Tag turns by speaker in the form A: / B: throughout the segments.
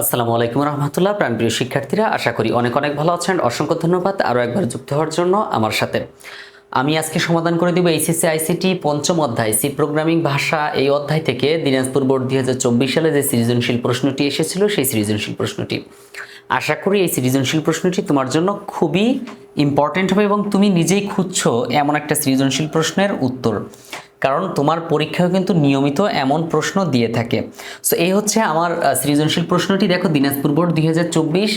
A: আসসালামু আলাইকুম রহমতুল্লাহ, প্রাণপ্রিয় শিক্ষার্থীরা, আশা করি অনেক অনেক ভালো আছেন। অসংখ্য ধন্যবাদ আরও একবার যুক্ত হওয়ার জন্য আমার সাথে। আমি আজকে সমাধান করে দিব এইচএসসি আইসিটি পঞ্চম অধ্যায় সি প্রোগ্রামিং ভাষা। এই অধ্যায় থেকে দিনাজপুর বোর্ড দুই হাজার চব্বিশ সালে যে সৃজনশীল প্রশ্নটি এসেছিল, সেই সৃজনশীল প্রশ্নটি। আশা করি এই সৃজনশীল প্রশ্নটি তোমার জন্য খুবই ইম্পর্টেন্ট হবে এবং তুমি নিজেই খুঁজছো এমন একটা সৃজনশীল প্রশ্নের উত্তর। কারণ তোমার পরীক্ষাও কিন্তু নিয়মিত এমন প্রশ্ন দিয়ে থাকে। সো এই হচ্ছে আমার সৃজনশীল প্রশ্নটি। দেখো, দিনাজপুর বোর্ড দুই হাজার চব্বিশ,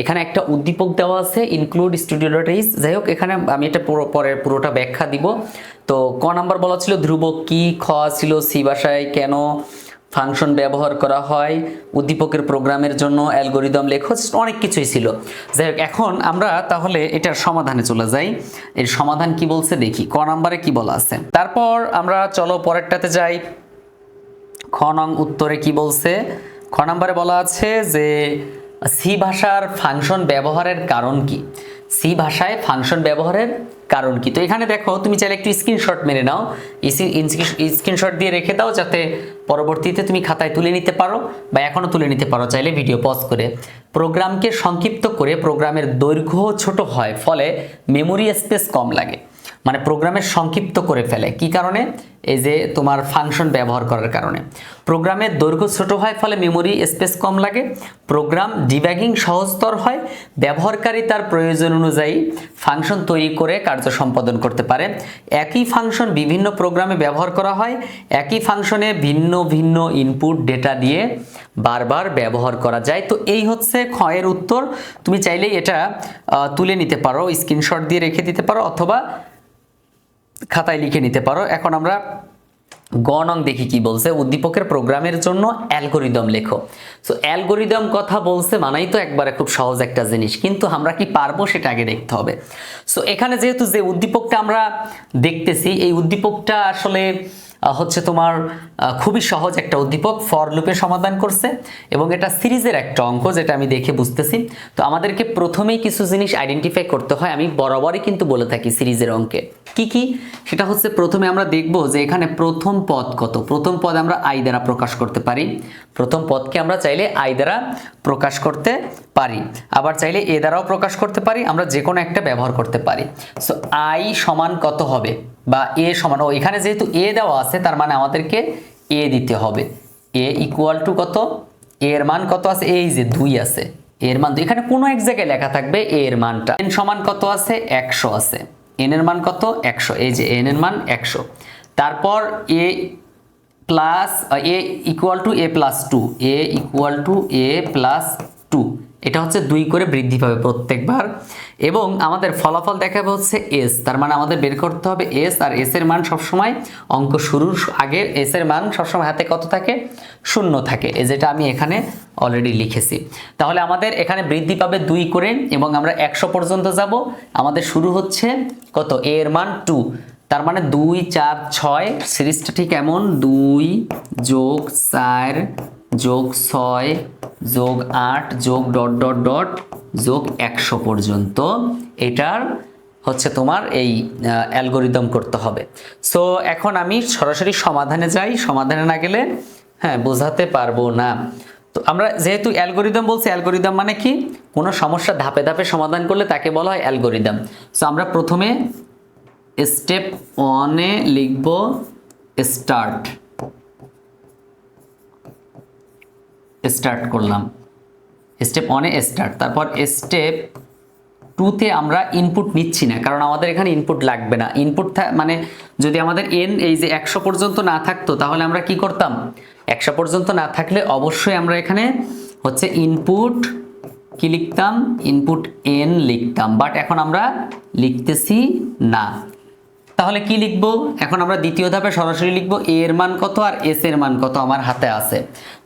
A: এখানে একটা উদ্দীপক দেওয়া আছে ইনক্লুড স্টুডিও ডটাইজ যাই হোক, এখানে আমি এটা পুরো পরে পুরোটা ব্যাখ্যা দিব। তো, ক নাম্বার বলা ছিল ধ্রুব কি, খ ছিল, সি বাসায় কেন ফাংশন ব্যবহার করা হয় উদ্দীপকের প্রোগ্রামের জন্য, অ্যালগোরিদম লেখো অনেক কিছুই ছিল। যাই হোক, এখন আমরা তাহলে এটার সমাধানে চলে যাই। এর সমাধান কি বলছে দেখি, ক নাম্বারে কি বলা আছে? তারপর আমরা চলো পরেরটাতে যাই। খ নং উত্তরে কি বলছে? খ নম্বরে বলা আছে যে, সি ভাষার ফাংশন ব্যবহারের কারণ কি? সি ভাষায় ফাংশন ব্যবহারের কারণ কি? তো এখানে দেখো, তুমি চাইলে একটু স্ক্রিনশট মেরে নাও। স্ক্রিনশট দিয়ে রেখে দাও যাতে পরবর্তীতে তুমি খাতায় তুলে নিতে পারো বা এখনও তুলে নিতে পারো, চাইলে ভিডিও পজ করে। প্রোগ্রামকে সংক্ষিপ্ত করে প্রোগ্রামের দৈর্ঘ্য ছোট হয়, ফলে মেমোরি স্পেস কম লাগে। মানে প্রোগ্রামের সংক্ষিপ্ত করে ফেলে। কি কারণে? এই যে তোমার ফাংশন ব্যবহার করার কারণে। প্রোগ্রামের দৈর্ঘ্য ছোট হয় ফলে মেমোরি স্পেস কম লাগে। প্রোগ্রাম ডিব্যাগিং সহজতর হয়। ব্যবহারকারী তার প্রয়োজন অনুযায়ী ফাংশন তৈরি করে কার্য সম্পাদন করতে পারে। একই ফাংশন বিভিন্ন প্রোগ্রামে ব্যবহার করা হয়। একই ফাংশনে ভিন্ন ভিন্ন ইনপুট ডেটা দিয়ে বারবার ব্যবহার করা যায়। তো এই হচ্ছে ক্ষয়ের উত্তর। তুমি চাইলেই এটা তুলে নিতে পারো স্ক্রিনশট দিয়ে রেখে দিতে পারো অথবা খাতায় লিখে নিতে পারো। এখন আমরা গ নং দেখি কি বলছে। উদ্দীপকের প্রোগ্রামের জন্য অ্যালগোরিদম লেখো। সো অ্যালগোরিদম কথা বলছে মানেই তো একবারে খুব সহজ একটা জিনিস, কিন্তু আমরা কি পারব সেটা আগে দেখতে হবে। সো এখানে যেহেতু যে উদ্দীপকটা আমরা দেখতেছি, এই উদ্দীপকটা আসলে হচ্ছে তোমার খুবই সহজ একটা উদ্দীপক ফর লুপে সমাধান করছে এবং এটা সিরিজের একটা অঙ্ক যেটা আমি দেখে বুঝতেছি। তো আমাদেরকে প্রথমেই কিছু জিনিস আইডেন্টিফাই করতে হয়, আমি বরাবরই কিন্তু বলে থাকি সিরিজের অঙ্কে। কি কি? সেটা হচ্ছে প্রথমে আমরা দেখব যে এখানে প্রথম পদ কত? প্রথম পদ আমরা আই দ্বারা প্রকাশ করতে পারি। প্রথম পদকে আমরা চাইলে আই দ্বারা প্রকাশ করতে পারি। আবার চাইলে এ দ্বারাও প্রকাশ করতে পারি, আমরা যে কোনো একটা ব্যবহার করতে পারি। সো আই সমান কত হবে? বা এ সমান, ও এখানে যেহেতু এ দেওয়া আছে, তার মানে আমাদেরকে এ দিতে হবে। এ ইকুয়াল টু কত? এর মান কত আছে? এই যে দুই আছে। এর মান দুই। এখানে কোনো এক জায়গায় লেখা থাকবে এ এর মানটা। এন সমান কত আছে? একশো আছে। এন এর মান কত? একশো। এই যে এন এর মান একশো। তারপর A plus A equal to A plus two A equal to A plus two এটা হচ্ছে দুই করে বৃদ্ধি পাবে প্রত্যেকবার। এবং আমাদের ফলাফল দেখাবে হচ্ছে এস তার মানে আমাদের বের করতে হবে এস আর এস এর মান সবসময় অঙ্ক শুরুর আগে এস এর মান সবসময় হাতে কত থাকে? শূন্য থাকে এ যেটা আমি এখানে অলরেডি লিখেছি। তাহলে আমাদের এখানে বৃদ্ধি পাবে দুই করে, এবং আমরা একশো পর্যন্ত যাব। আমাদের শুরু হচ্ছে কত? এর মান টু তার মানে দুই, চার, ছয়, সিরিজটা ঠিক এমন, দুই যোগ চার যোগ ছয়, যোগ আট, যোগ ডট ডট ডট, যোগ একশো পর্যন্ত। এটার হচ্ছে তোমার এই অ্যালগোরিদম করতে হবে। সো এখন আমি সরাসরি সমাধানে যাই। সমাধানে না গেলে হ্যাঁ বোঝাতে পারব না। তো আমরা যেহেতু অ্যালগোরিদম বলছি, অ্যালগোরিদম মানে কি? কোনো সমস্যা ধাপে ধাপে সমাধান করলে তাকে বলা হয় অ্যালগোরিদম। সো আমরা প্রথমে স্টেপ ওয়ানে লিখব স্টার্ট স্টার্ট করলাম। স্টেপ ওয়ানে স্টার্ট তারপর স্টেপ টুতে আমরা ইনপুট নিচ্ছি না, কারণ আমাদের এখানে ইনপুট লাগবে না। ইনপুট মানে যদি আমাদের এন এই যে একশো পর্যন্ত না থাকতো, তাহলে আমরা কি করতাম? একশো পর্যন্ত না থাকলে অবশ্যই আমরা এখানে হচ্ছে ইনপুট কি লিখতাম? ইনপুট এন লিখতাম বাট এখন আমরা লিখতেছি না। তাহলে কি লিখব? এখন আমরা দ্বিতীয় ধাপে সরাসরি লিখব এ এর মান কত আর এস এর মান কত আমার হাতে আছে।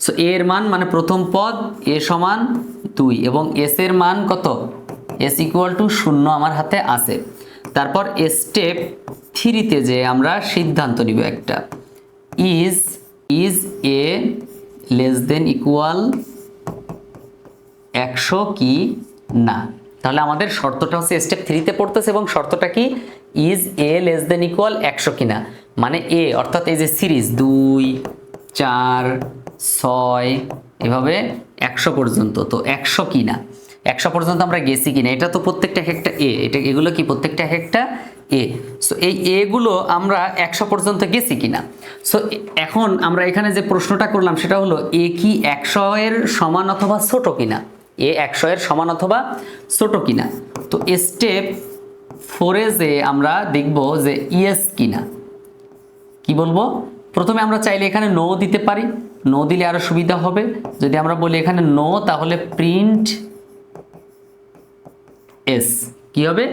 A: সো এ এর মান মানে প্রথম পদ এ সমান দুই এবং এস এর মান কত? এস ইকুয়াল টু শূন্য আমার হাতে আছে। তারপর স্টেপ থ্রিতে যে আমরা সিদ্ধান্ত নিব একটা। Is is A less than equal একশো কি? না। তাহলে আমাদের শর্তটা হচ্ছে স্টেপ থ্রিতে পড়তেছে এবং শর্তটা কি? Is A less than equal একশো কিনা? মানে এ, অর্থাৎ এই যে সিরিজ, দুই, চার, ছয়, এভাবে একশো পর্যন্ত, তো একশো কি না একশো পর্যন্ত আমরা গেছি কিনা? এটা তো প্রত্যেকটা এক একটা এ, এটা এগুলো কি প্রত্যেকটা এক একটা এ? সো এই এগুলো আমরা একশো পর্যন্ত গেছি কিনা? সো এখন আমরা এখানে যে প্রশ্নটা করলাম, সেটা হলো, এ কি একশো এর সমান অথবা ছোট কিনা? এ একশো এর সমান অথবা ছোট কিনা? তো স্টেপ ফোরে যে আমরা দেখব যে ইয়েস কিনা। কি বলব? প্রথমে আমরা চাইলে এখানে নো দিতে পারি। নো দিলে আরও সুবিধা হবে। যদি আমরা বলি এখানে নো তাহলে প্রিন্ট এস কি হবে?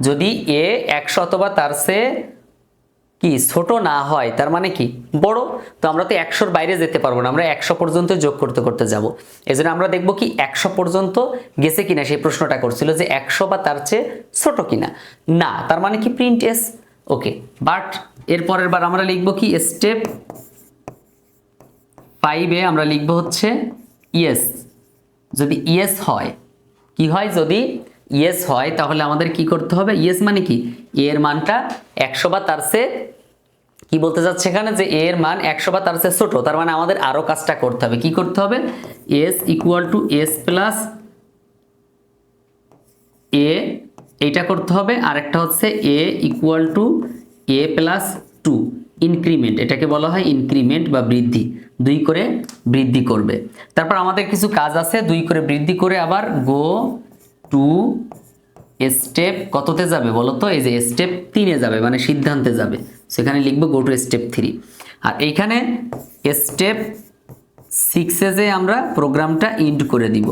A: যদি এ একশো অথবা তার সে কি ছোট না হয়, তার মানে কি? বড়? তো আমরা তো একশোর বাইরে যেতে পারব না, আমরা একশো পর্যন্ত যোগ করতে করতে যাব। এই জন্য আমরা দেখব কি একশো পর্যন্ত গেছে কিনা, সেই প্রশ্নটা করছিল যে একশো বা তার চেয়ে ছোট কিনা। না, তার মানে কি প্রিন্ট এস ওকে বাট এর পরের বার আমরা লিখব কি স্টেপ ফাইভে আমরা লিখব হচ্ছে ইয়েস যদি ইয়েস হয়, কি হয়? যদি ইয়েস হয়, তাহলে আমাদের কি করতে হবে? ইয়েস মানে কি? এর মানটা একশো বা তার সে কি বলতে চাচ্ছে এখানে? যে এর মান একশো বা তার চেয়ে ছোট, তার মানে আমাদের আরও কাজটা করতে হবে। কি করতে হবে? S equal to S plus A এইটা করতে হবে। আরেকটা হচ্ছে A equal to A plus two increment এটাকে বলা হয় ইনক্রিমেন্ট বা বৃদ্ধি। দুই করে বৃদ্ধি করবে। তারপর আমাদের কিছু কাজ আছে, দুই করে বৃদ্ধি করে আবার গো টু স্টেপ কততে যাবে বলো তো এই যে স্টেপ তিনে যাবে মানে সিদ্ধান্তে যাবে। সেখানে লিখব গো টু স্টেপ থ্রি আর এইখানে স্টেপ সিক্সে যে আমরা প্রোগ্রামটা ইন্ড করে দিব।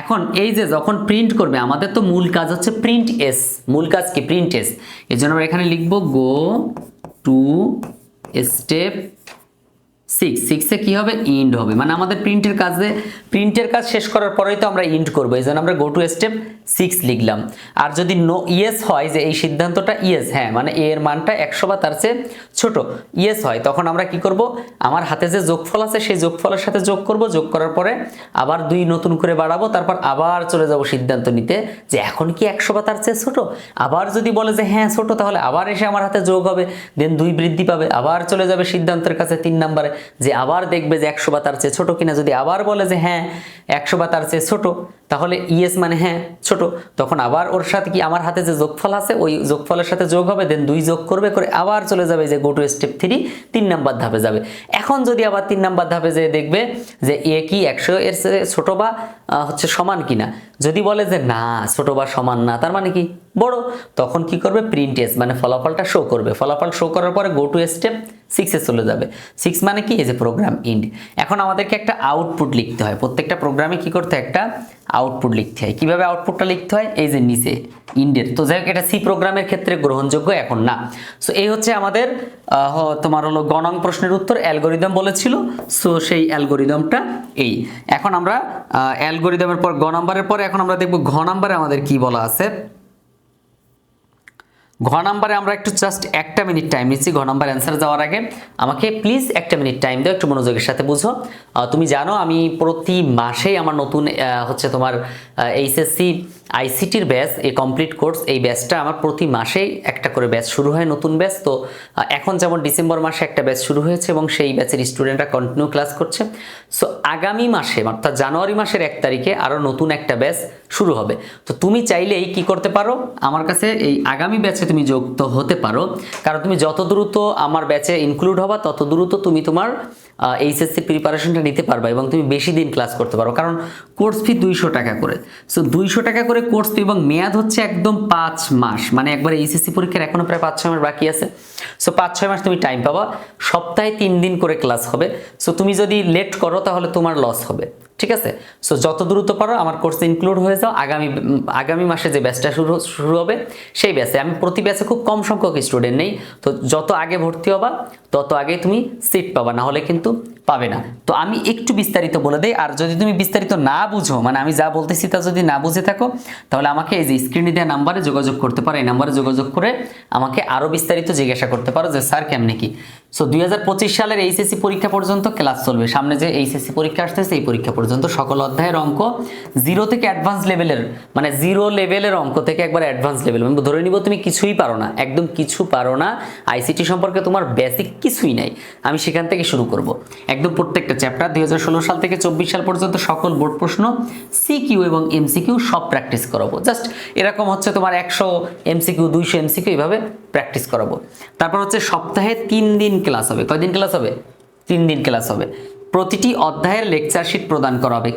A: এখন এই যে যখন প্রিন্ট করবে, আমাদের তো মূল কাজ হচ্ছে প্রিন্ট এস মূল কাজ কি? প্রিন্ট এস এই জন্য আমরা এখানে লিখব গো টু স্টেপ সিক্স সিক্সে কী হবে? ইন্ড হবে। মানে আমাদের প্রিন্টের কাজে প্রিন্টের কাজ শেষ করার পরেই তো আমরা ইন্ড করব। এই জন্য আমরা গো টু স্টেপ সিক্স লিখলাম। আর যদি নো ইয়েস হয়, যে এই সিদ্ধান্তটা ইয়েস হ্যাঁ মানে এ এর মানটা একশো বা তার চেয়ে ছোট ইয়েস হয়, তখন আমরা কি করব? আমার হাতে যে যোগফল আছে, সেই যোগফলের সাথে যোগ করব। যোগ করার পরে আবার দুই নতুন করে বাড়াবো, তারপর আবার চলে যাব সিদ্ধান্ত নিতে, যে এখন কি একশো বা তার চেয়ে ছোট? আবার যদি বলে যে হ্যাঁ ছোট, তাহলে আবার এসে আমার হাতে যোগ হবে দেন দুই বৃদ্ধি পাবে, আবার চলে যাবে সিদ্ধান্তের কাছে তিন নম্বরে। যে আবার দেখবে যে একশো বা তার চেয়ে ছোটো কিনা, যদি আবার বলে যে হ্যাঁ একশো বা তার চেয়ে ছোট তাহলে ইএস মানে হ্যাঁ ছোট। তখন আবার ওর সাথে কি আমার হাতে যে যোগফল আছে, ওই যোগফলের সাথে যোগ হবে দেন দুই যোগ করবে করে আবার চলে যাবে যে গো টু স্টেপ থ্রি তিন নাম্বার ধাপে যাবে। এখন যদি আবার তিন নাম্বার ধাপে যে দেখবে যে এ কি একশো এর ছোট বা হচ্ছে সমান কিনা। যদি বলে যে না, ছোট বা সমান না, তার মানে কি? বড়। তখন কি করবে? প্রিন্ট এস মানে ফলাফলটা শো করবে। ফলাফল শো করার পরে গো টু স্টেপ সিক্সে চলে যাবে। সিক্স মানে কি? এই যে প্রোগ্রাম ইন্ড এখন আমাদেরকে একটা আউটপুট লিখতে হয়। প্রত্যেকটা প্রোগ্রামে কি করতে একটা আউটপুট লিখতে হয়। কীভাবে আউটপুটটা লিখতে হয়? এই যে নিচে ইন্ডের তো যাই হোক, এটা সি প্রোগ্রামের ক্ষেত্রে গ্রহণযোগ্য এখন না। সো এই হচ্ছে আমাদের তোমার হলো গণং প্রশ্নের উত্তর। অ্যালগোরিদম বলেছিল। সো সেই অ্যালগোরিদমটা এই। এখন আমরা অ্যালগোরিদমের পর, গ নম্বরের পর এখন আমরা দেখব ঘ নাম্বারে আমাদের কি বলা আছে। ঘ নাম্বারে আমরা একটু জাস্ট একটা মিনিট টাইম নিচ্ছি। ঘ নাম্বার অ্যান্সার যাওয়ার আগে আমাকে প্লিজ একটা মিনিট টাইম দাও, একটু মনোযোগের সাথে বুঝো। তুমি জানো আমি প্রতি মাসেই আমার নতুন হচ্ছে তোমার এইচএসসি আইসিটির ব্যাচ, এই কমপ্লিট কোর্স এই ব্যাচটা আমার প্রতি মাসেই একটা করে ব্যাচ শুরু হয়, নতুন ব্যাচ। তো এখন যেমন ডিসেম্বর মাসে একটা ব্যাচ শুরু হয়েছে এবং সেই ব্যাচের স্টুডেন্টরা কন্টিনিউ ক্লাস করছে। সো আগামী মাসে, অর্থাৎ জানুয়ারি মাসের এক তারিখে আরও নতুন একটা ব্যাচ শুরু হবে। তো, তুমি চাইলেই কি করতে পারো? আমার কাছে এই আগামী ব্যাচে তুমি যুক্ত হতে পারো। কারণ তুমি যত দ্রুত আমার ব্যাচে ইনক্লুড হবা, তত দ্রুত তুমি তোমার এইচএসসি প্রিপারেশনটা নিতে পারবা এবং তুমি বেশি দিন ক্লাস করতে পারো কারণ কোর্স ফি দুইশো টাকা করে। সো দুইশো টাকা করে কোর্স ফি এবং মেয়াদ হচ্ছে একদম পাঁচ মাস। মানে একবার এইচএসসি পরীক্ষার এখনও প্রায় পাঁচ, ছয় মাস বাকি আছে। সো পাঁচ, ছয় মাস তুমি টাইম পাবা। সপ্তাহে তিন দিন করে ক্লাস হবে। সো তুমি যদি লেট করো তাহলে তোমার লস হবে। ঠিক আছে? সো যত দ্রুত পারো আমার কোর্সে ইনক্লুড হয়ে যাও। আগামী আগামী মাসে যে ব্যাচটা শুরু শুরু হবে, সেই ব্যাচে আমি প্রতি ব্যাচে খুব কম সংখ্যক স্টুডেন্ট নেই। তো যত আগে ভর্তি হবা, তত আগে তুমি সিট পাবা, না হলে কিন্তু পাবে না। তো আমি একটু বিস্তারিত বলে দেই। আর যদি তুমি বিস্তারিত না বুঝো মানে আমি যা বলতেছি তা যদি না বুঝে থাকো, তাহলে আমাকে এই যে স্ক্রিনে দেওয়া নাম্বারে যোগাযোগ করতে পারো। এই নাম্বারে যোগাযোগ করে আমাকে আরও বিস্তারিত জিজ্ঞাসা করতে পারো যে স্যার কেমনে কি? সো দুই হাজার পঁচিশ সালের এইচএসসি পরীক্ষা পর্যন্ত ক্লাস চলবে। সামনে যে এইচএসসি পরীক্ষা আসতেছে, এই পরীক্ষা পর্যন্ত সকল অধ্যায়ের অঙ্ক জিরো থেকে অ্যাডভান্স লেভেলের মানে জিরো লেভেলের অঙ্ক থেকে একবার অ্যাডভান্স লেভেল আমি ধরে নিব, তুমি কিছুই পারো না, একদম কিছু পারো না। আইসিটি সম্পর্কে তোমার বেসিক কিছুই নাই। আমি সেখান থেকে শুরু করব। একদম প্রত্যেকটা চ্যাপ্টার দুই হাজার ষোলো সাল থেকে চব্বিশ সাল পর্যন্ত সকল বোর্ড প্রশ্ন সিকিউ এবং এমসিকিউ সব প্র্যাকটিস করাবো। জাস্ট এরকম হচ্ছে তোমার একশো এমসিকিউ দুইশো এমসিকিউ এইভাবে প্র্যাকটিস করাবো। তারপর হচ্ছে সপ্তাহে তিন দিন ক্লাস হবে। কয়দিন ক্লাস হবে? তিন দিন ক্লাস হবে। প্রতিটি অধ্যায়ের লেকচার শিট প্রদান করা হবে।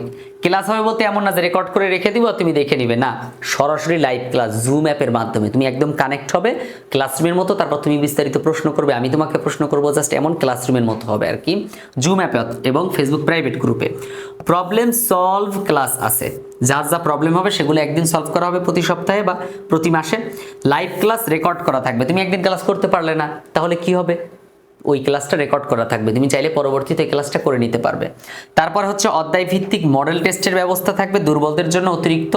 A: ক্লাস হবে বলতে এমন না যে রেকর্ড করে রেখে দিব, তুমি দেখে নিবে। না, সরাসরি লাইভ ক্লাস জুম অ্যাপের মাধ্যমে। তুমি একদম কানেক্ট হবে ক্লাসরুমের মতো, তারপর তুমি বিস্তারিত প্রশ্ন করবে, আমি তোমাকে প্রশ্ন করব জাস্ট এমন ক্লাসরুমের মতো হবে আর কি। জুম অ্যাপে এবং ফেসবুক প্রাইভেট গ্রুপে প্রবলেম সলভ ক্লাস আছে। যার যা প্রবলেম হবে সেগুলো একদিন সলভ করা হবে প্রতি সপ্তাহে বা প্রতি মাসে। লাইভ ক্লাস রেকর্ড করা থাকবে। তুমি একদিন ক্লাস করতে পারলে না, তাহলে কি হবে? ওই ক্লাসটা রেকর্ড করা থাকবে। তুমি চাইলে পরবর্তীতে এই ক্লাসটা করে নিতে পারবে। তারপর হচ্ছে অধ্যায় ভিত্তিক মডেল টেস্টের ব্যবস্থা থাকবে দুর্বলদের জন্য অতিরিক্ত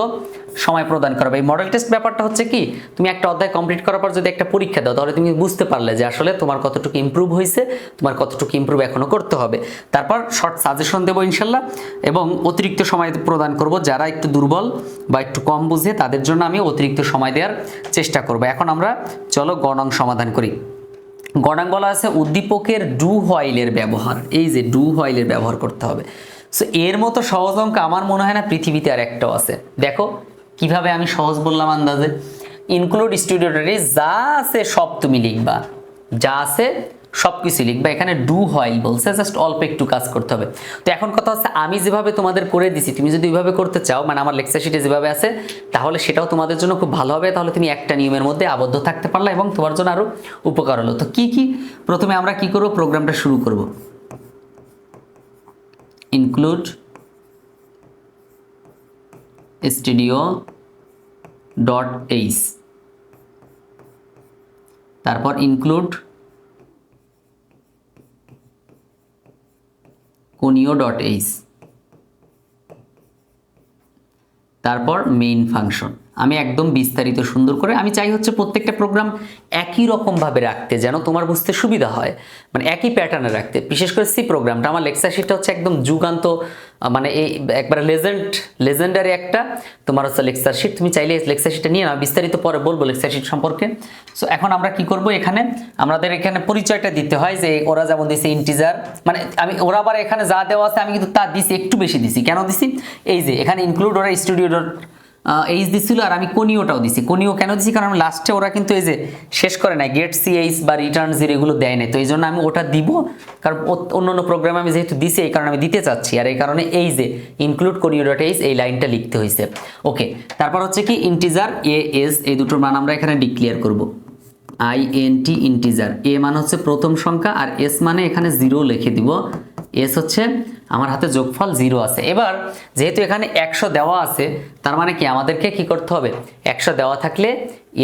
A: সময় প্রদান করা। এই মডেল টেস্ট ব্যাপারটা হচ্ছে কি, তুমি একটা অধ্যায় কমপ্লিট করার পর যদি একটা পরীক্ষা দাও, তাহলে তুমি বুঝতে পারলে যে আসলে তোমার কতটুকু ইমপ্রুভ হয়েছে তোমার কতটুকু ইমপ্রুভ এখনও করতে হবে। তারপর শর্ট সাজেশন দেবো ইনশাল্লাহ, এবং অতিরিক্ত সময় প্রদান করব যারা একটু দুর্বল বা একটু কম বুঝে, তাদের জন্য আমি অতিরিক্ত সময় দেওয়ার চেষ্টা করব। এখন আমরা চলো গণং সমাধান করি। গণাং বলা আছে উদ্দীপকের ডু হয়েলের ব্যবহার। এই যে ডু হয়েলের ব্যবহার করতে হবে। সো এর মতো সহজ অঙ্ক আমার মনে হয় না পৃথিবীতে আর একটাও আছে। দেখো, কীভাবে আমি সহজ বললাম আন্দাজে? ইনক্লুড স্টুডিওটারে যা আছে সব তুমি লিখবা। যা আছে সব কিছু লিখবা। এখানে ডু হয় বলছে জাস্ট অল্প একটু কাজ করতে হবে। তো এখন কথা হচ্ছে, আমি যেভাবে তোমাদের করে দিছি, তুমি যদি ওইভাবে করতে চাও মানে আমার লেকচার শিটে যেভাবে আছে, তাহলে সেটাও তোমাদের জন্য খুব ভালো হবে। তাহলে তুমি একটা নিয়মের মধ্যে আবদ্ধ থাকতে পারলে এবং তোমার জন্য আরও উপকার হলো। তো কি কি? প্রথমে আমরা কি করব? প্রোগ্রামটা শুরু করব। ইনক্লুড স্টুডিও ডট এইচ তারপর ইনক্লুড কোনিও ডট এইচ তারপর মেইন ফাংশন আমি একদম বিস্তারিত সুন্দর করে, আমি চাই হচ্ছে প্রত্যেকটা প্রোগ্রাম একই রকমভাবে রাখতে যেন তোমার বুঝতে সুবিধা হয়। মানে একই প্যাটার্নে রাখতে। বিশেষ করে সি প্রোগ্রামটা আমার লেকচার শিটটা হচ্ছে একদম যুগান্ত মানে এই একবারে লেজেন্ড লেজেন্ডারি একটা তোমার হচ্ছে লেকচার শিট তুমি চাইলে লেকচার শিটটা নিয়ে নাও, বিস্তারিত পরে বলব লেকচার শিট সম্পর্কে। সো এখন আমরা কি করব এখানে? আমাদের এখানে পরিচয়টা দিতে হয় যে ওরা যেমন দিছে ইন্টিজার মানে আমি, ওরা আবার এখানে যা দেওয়া আছে আমি কিন্তু তা দিছি, একটু বেশি দিছি। কেন দিছি? এই যে, এখানে ইনক্লুড ওরা স্টুডিও এইচ দিছিল আর আমি কোনিওটাও দিছি। কোনিও কেন দিছি? কারণ লাস্টে ওরা কিন্তু এই যে শেষ করে নাই গেট সি এইচ বা রিটার্ন জিরো এগুলো দেয় না তো এই জন্য আমি ওটা দিব, কারণ অন্য অন্য প্রোগ্রামে আমি যেহেতু দিছি, এই কারণে আমি দিতে চাচ্ছি। আর এই কারণে এই যে ইনক্লুড কোনিও ডট এইচ এই লাইনটা লিখতে হয়েছে। ওকে তারপর হচ্ছে কি ইন্টিজার এ এস এই দুটোর মান আমরা এখানে ডিক্লিয়ার করব। I N T integer A মানে হচ্ছে প্রথম সংখ্যা, আর এস মানে এখানে জিরো লিখে দিব। এস হচ্ছে আমার হাতে যোগফল জিরো আছে। এবার যেহেতু এখানে একশো দেওয়া আছে, তার মানে কি আমাদেরকে কি করতে হবে? একশো দেওয়া থাকলে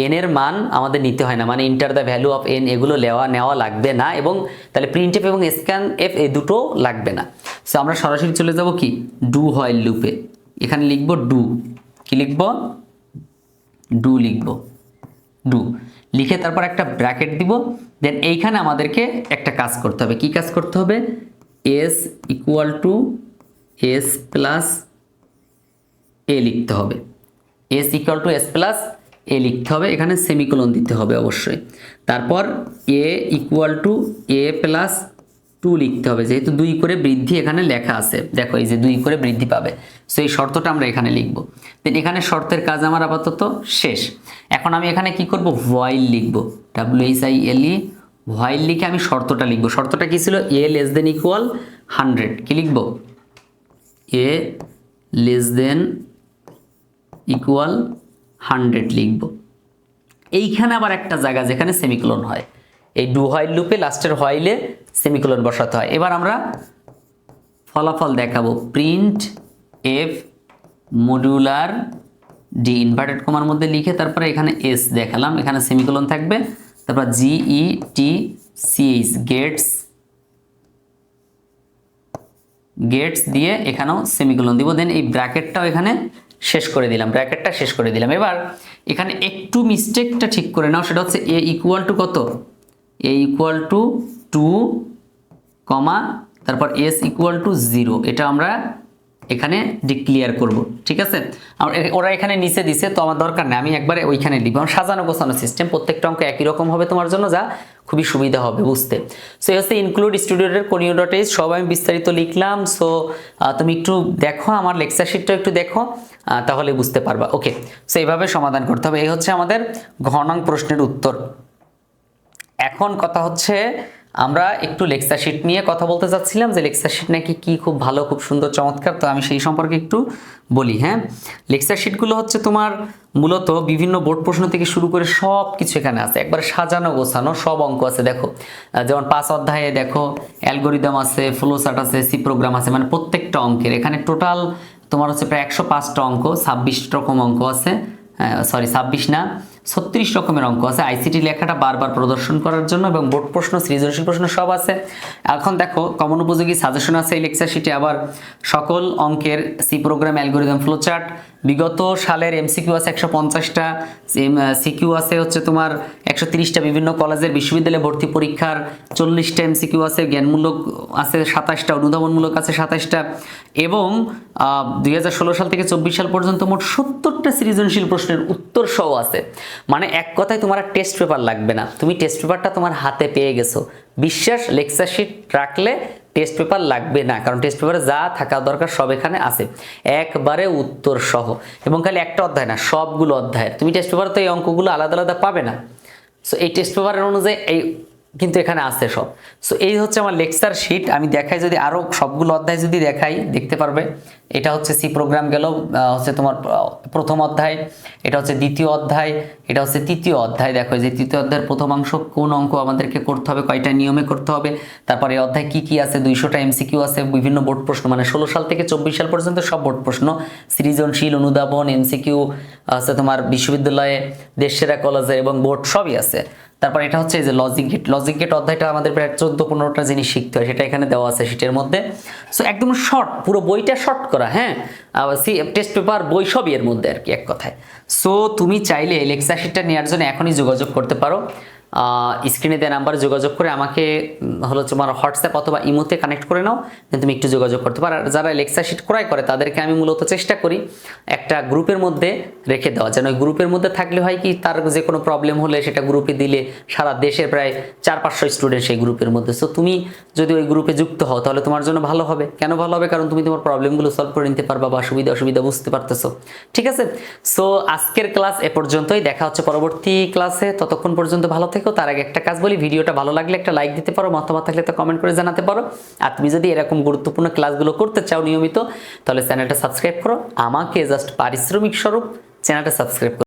A: এন এর মান আমাদের নিতে হয় না মানে enter the value of N এগুলো নেওয়া নেওয়া লাগবে না এবং তাহলে প্রিন্ট এফ এবং স্ক্যান এফ এই দুটো লাগবে না। সো আমরা সরাসরি চলে যাব কি? ডু হয় লুপে এখানে লিখব ডু কি লিখব? ডু লিখব। ডু লিখে তারপর একটা ব্র্যাকেট দিব। দেন এইখানে আমাদেরকে একটা কাজ করতে হবে। কি কাজ করতে হবে? S equal to S plus A লিখতে হবে। S equal to S plus A লিখতে হবে। এখানে সেমিকোলন দিতে হবে অবশ্যই। তারপর A equal to A plus two লিখতে হবে। যেহেতু দুই করে বৃদ্ধি এখানে লেখা আছে। দেখো এই যে দুই করে বৃদ্ধি পাবে। সো এই শর্তটা আমরা এখানে লিখব। দেন এখানে শর্তের কাজ আমার আপাতত শেষ। এখন আমি এখানে কি করব? ভয়েল লিখব। W H I L E while লিখে আমি শর্তটা লিখব। শর্তটা কি ছিল? A less than equal hundred কি লিখব? A less than equal hundred লিখব। এইখানে আবার একটা জায়গা যেখানে সেমিকোলন হয়। এই ডু হয়েল লুপে লাস্টের হয়েলে সেমিকোলন বসাতে হয়। এবার আমরা ফলাফল দেখাবো। Print F modular D inverted কমার মধ্যে লিখে তারপরে এখানে এস দেখালাম। এখানে সেমিকোলন থাকবে। তারপর G E T C H gets gets দিয়ে এখানেও সেমিকোলন দিব। দেন এই ব্র্যাকেটটাও এখানে শেষ করে দিলাম ব্র্যাকেটটা শেষ করে দিলাম। এবার এখানে একটু মিস্টেকটা ঠিক করে নাও, সেটা হচ্ছে এ ইকুয়াল টু কত? A equal to two comma তারপর এস ইকুয়াল টু জিরো এটা আমরা এখানে ডিক্লিয়ার করব, ঠিক আছে? আর ওরা এখানে নিচে দিছে, তো আমার দরকার নেই, আমি একবারে ওইখানে লিখব আমার সাজানো গোছানো সিস্টেম প্রত্যেকটা অঙ্ক একই রকম হবে তোমার জন্য, যা খুবই সুবিধা হবে, বুঝতে। সো এই হচ্ছে ইনক্লুড স্টুডিওটের কোনিও ডট ইজ সব আমি বিস্তারিত লিখলাম। সো তুমি একটু দেখো আমার লেকচার শিটটা একটু দেখো তাহলে বুঝতে পারবা। ওকে সো এইভাবে সমাধান করতে হবে। এই হচ্ছে আমাদের ঘনাং প্রশ্নের উত্তর। এখন কথা হচ্ছে আমরা একটু লেকচার শিট নিয়ে কথা বলতে চাচ্ছিলাম যে লেকচার শিট নাকি কি খুব ভালো, খুব সুন্দর, চমৎকার। তো আমি সেই সম্পর্কে একটু বলি হ্যাঁ? লেকচার শিটগুলো হচ্ছে তোমার মূলত বিভিন্ন বোর্ড প্রশ্ন থেকে শুরু করে সব কিছু এখানে আছে। একবার সাজানো, গোছানো, সব অঙ্ক আছে, দেখো। যেমন পাঁচ অধ্যায়ে দেখো, অ্যালগোরিদম আছে, ফ্লোচার্ট আছে সি প্রোগ্রাম আছে মানে প্রত্যেকটা অঙ্কের। এখানে টোটাল তোমার হচ্ছে প্রায় একশো পাঁচটা অঙ্ক ছাব্বিশ রকম অঙ্ক আছে। সরি ছাব্বিশ না। ছত্রিশ রকমের অঙ্ক আছে। আইসিটি লেখাটা বারবার প্রদর্শন করার জন্য এবং বোর্ড প্রশ্ন, সৃজনশীল প্রশ্ন সব আছে। এখন দেখো কমন উপযোগী সাজেশন আছে এই লেকচার শিটে আবার সকল অঙ্কের সি প্রোগ্রাম অ্যালগোরিদম ফ্লোচার্ট বিগত সালের এমসিকিউ আছে একশো পঞ্চাশটা সিকিউ আছে হচ্ছে তোমার একশো তিরিশটা বিভিন্ন কলেজের বিশ্ববিদ্যালয়ে ভর্তি পরীক্ষার চল্লিশটা এমসিকিউ আছে, জ্ঞানমূলক আছে সাতাশটা, অনুধাবনমূলক আছে সাতাশটা এবং দুই হাজার ষোলো সাল থেকে চব্বিশ সাল পর্যন্ত মোট সত্তরটা সৃজনশীল প্রশ্নের উত্তর সহ আছে। মানে এক কথায় তোমার টেস্ট পেপার লাগবে না। তুমি টেস্ট পেপারটা তোমার হাতে পেয়ে গেছো। বিশ্বাস লেকচার শিট রাখলে টেস্ট পেপার লাগবে না, কারণ টেস্ট পেপারে যা থাকা দরকার সব এখানে আছে। একবারে উত্তর সহ। এবং খালি একটা অধ্যায় না, সবগুলো অধ্যায় তুমি টেস্ট পেপারে তো এই অঙ্কগুলো আলাদা আলাদা পাবে না। সো এই টেস্ট পেপারের অনুযায়ী এই কিন্তু এখানে আছে সব। সো এই হচ্ছে আমার লেকচার শিট আমি দেখাই যদি আরও সবগুলো অধ্যায় যদি দেখাই, দেখতে পারবে। এটা হচ্ছে সি প্রোগ্রাম গেল হচ্ছে তোমার প্রথম অধ্যায়। এটা হচ্ছে দ্বিতীয় অধ্যায়। এটা হচ্ছে তৃতীয় অধ্যায়। দেখো যে তৃতীয় অধ্যায়ের প্রথম অংশ, কোন অঙ্ক আমাদেরকে করতে হবে, কয়টা নিয়মে করতে হবে? তারপরে এই অধ্যায় কী কী আছে? দুইশোটা এমসিকিউ আছে, বিভিন্ন বোর্ড প্রশ্ন। মানে ষোলো সাল থেকে চব্বিশ সাল পর্যন্ত সব বোর্ড প্রশ্ন। সৃজনশীল, অনুধাবন এমসিকিউ আছে তোমার বিশ্ববিদ্যালয়ে, দেশসেরা কলেজে এবং বোর্ড সবই আছে। তারপর এটা হচ্ছে এই যে লজিক গেট লজিক গেট অধ্যায়টা আমাদের প্রায় চোদ্দ, পনেরোটা জিনিস শিখতে হয়, সেটা এখানে দেওয়া আছে সেটার মধ্যে। সো একদম শর্ট পুরো বইটা শর্ট করা হ্যাঁ? টেস্ট পেপার বই সবই এর মধ্যে আর কি, এক কথায়। সো তুমি চাইলে লেকচার শিটটা নেওয়ার জন্য এখনই যোগাযোগ করতে পারো। স্ক্রিনে দেওয়া নাম্বারে যোগাযোগ করে আমাকে হলো তোমার হোয়াটসঅ্যাপ অথবা ইমোতে কানেক্ট করে নাও তুমি একটু যোগাযোগ করতে পারো। আর যারা লেকচার শিট ক্রয় করে, তাদেরকে আমি মূলত চেষ্টা করি একটা গ্রুপের মধ্যে রেখে দেওয়া। যেন ওই গ্রুপের মধ্যে থাকলে হয় কি, তার যে কোনো প্রবলেম হলে সেটা গ্রুপে দিলে সারা দেশের প্রায় চার পাঁচশো স্টুডেন্ট সেই গ্রুপের মধ্যে। সো তুমি যদি ওই গ্রুপে যুক্ত হও, তাহলে তোমার জন্য ভালো হবে। কেন ভালো হবে? কারণ তুমি তোমার প্রবলেমগুলো সলভ করে নিতে পারবা বা সুবিধা অসুবিধা বুঝতে পারতেছো। ঠিক আছে? সো আজকের ক্লাস এ পর্যন্তই। দেখা হচ্ছে পরবর্তী ক্লাসে ততক্ষণ পর্যন্ত ভালো থেকো তার আগে একটা কাজ বলি, ভিডিওটা ভালো লাগলে একটা লাইক দিতে পারো, মতামত থাকলে তো কমেন্ট করে জানাতে পারো। আর তুমি যদি এরকম গুরুত্বপূর্ণ ক্লাসগুলো করতে চাও নিয়মিত, তাহলে চ্যানেলটা সাবস্ক্রাইব করো। আমাকে জাস্ট পারিশ্রমিক স্বরূপ চ্যানেলটা সাবস্ক্রাইব করো।